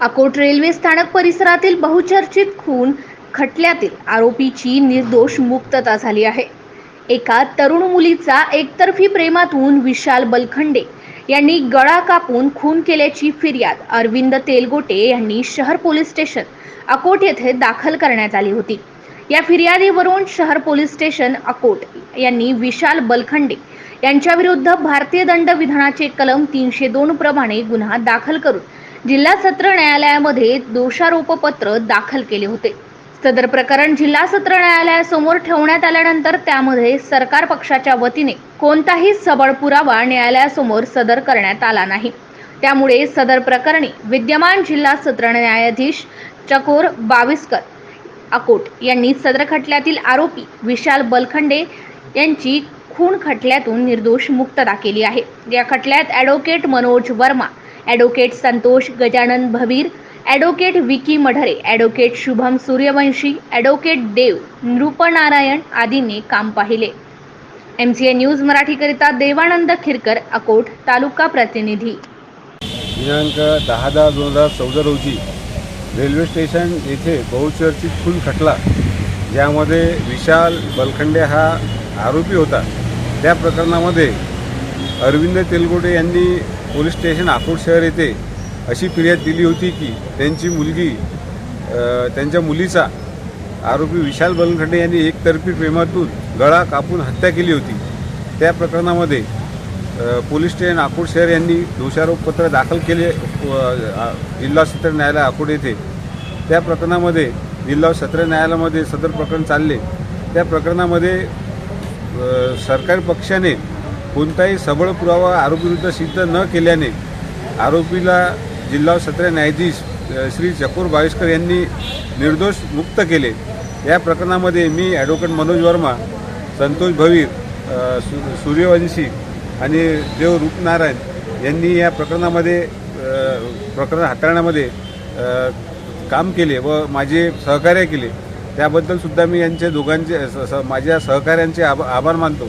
Akot railway स्थानक परिसरातील बहुचर्चित खून खटल्यातील आरोपीची निर्दोष मुक्तता झाली आहे. एका तरुण मुलीचा एकतर्फी प्रेमातून विशाल बलखंडे यांनी गळा कापून खून केल्याची फिर्याद अरविंद तेलगोटे यांनी शहर पोलीस स्टेशन अकोट येथे दाखल करण्यात आली होती. या फिर्यादीवरून शहर पोलीस स्टेशन अकोट यांनी विशाल बलखंडे यांच्याविरुद्ध भारतीय दंड विधानाचे कलम तीनशे दोन प्रमाणे गुन्हा दाखल करून जिल्हा सत्र न्यायालयामध्ये दोषारोपपत्र दाखल केले होते. सदर प्रकरण जिल्हा सत्र न्यायालयासमोर ठेवण्यात आल्यानंतर त्यामध्ये सरकार पक्षाच्या वतीने कोणताही सबळ पुरावा न्यायालयासमोर सदर करण्यात आला नाही. त्यामुळे सदर प्रकरणी विद्यमान जिल्हा सत्र न्यायाधीश चकोर बाविस्कर अकोट यांनी सदर खटल्यातील आरोपी विशाल बलखंडे यांची खून खटल्यातून निर्दोष मुक्तता केली आहे. या खटल्यात advocate Manoj Verma advocate Santosh Gajanan Bhavir advocate Vicky Madhare advocate Shubham Suryavanshi advocate Dev Nripnarayan आदींनी काम पाहिले. एम सी ए न्यूज मराठीकरिता देवानंद खिरकर अकोट तालुका प्रतिनिधी. दिनांक दहा दहा दोन हजार चौदा रोजी रेल्वे स्टेशन येथे बहुचर्चित खून खटला. ज्यामध्ये विशाल बलखंडे हा आरोपी होता. त्या प्रकरणामध्ये अरविंद तेलगोटे यांनी पोलीस स्टेशन अकोट शहर येथे अशी फिर्याद दिली होती की त्यांची मुलगी त्यांच्या मुलीचा आरोपी विशाल बलखंडे यांनी एकतर्फी प्रेमातून गळा कापून हत्या केली होती. त्या प्रकरणामध्ये पोलीस स्टेशन अकोट शहर यांनी दोषारोपपत्र दाखल केले जिल्हा सत्र न्यायालय अकोट येथे. त्या प्रकरणामध्ये जिल्हा सत्र न्यायालयामध्ये सदर प्रकरण चालले. त्या प्रकरणामध्ये सरकारी पक्षाने कोणताही सबळ पुरावा आरोपीविरुद्ध सिद्ध न केल्याने आरोपीला जिल्हा सत्र न्यायाधीश श्री चकोर बाविस्कर यांनी निर्दोष मुक्त केले. या प्रकरणामध्ये मी ॲडव्होकेट मनोज वर्मा संतोष भवीर सु सूर्यवंशी आणि देव रूपनारायण यांनी या प्रकरणामध्ये प्रकरण हाताळण्यामध्ये काम केले व माझे सहकार्य केले. त्याबद्दलसुद्धा मी यांच्या दोघांचे स- माझ्या सहकाऱ्यांचे आभ आभार मानतो.